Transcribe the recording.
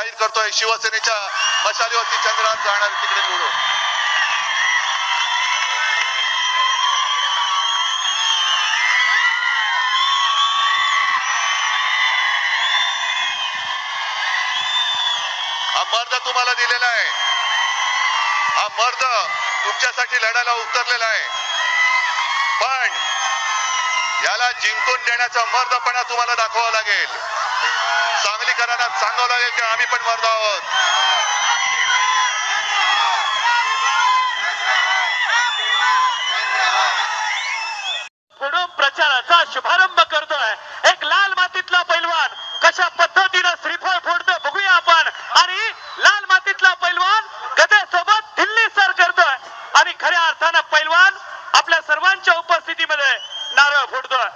जाहीर करतोय. शिवसेनेच्या मशालीवरती चंद्रहार जाणार तिकडे निवडून. हा मर्द तुम्हाला दिलेला आहे. हा मर्द तुमच्यासाठी लढायला उतरलेला आहे. पण याला जिंकून देण्याचा मर्दपणा तुम्हाला दाखवावा लागेल. प्राधिकरणाला सांगावं लागेल की आम्ही पण मरतो आहोत. प्रचाराचा शुभारंभ करतोय. एक लाल मातीतला पैलवान कशा पद्धतीनं श्रीफळ फोडतोय बघूया आपण. आणि लाल मातीतला पैलवान गदेसोबत दिल्ली सर करतोय. आणि खऱ्या अर्थानं पैलवान आपल्या सर्वांच्या उपस्थितीमध्ये नारळ फोडतोय.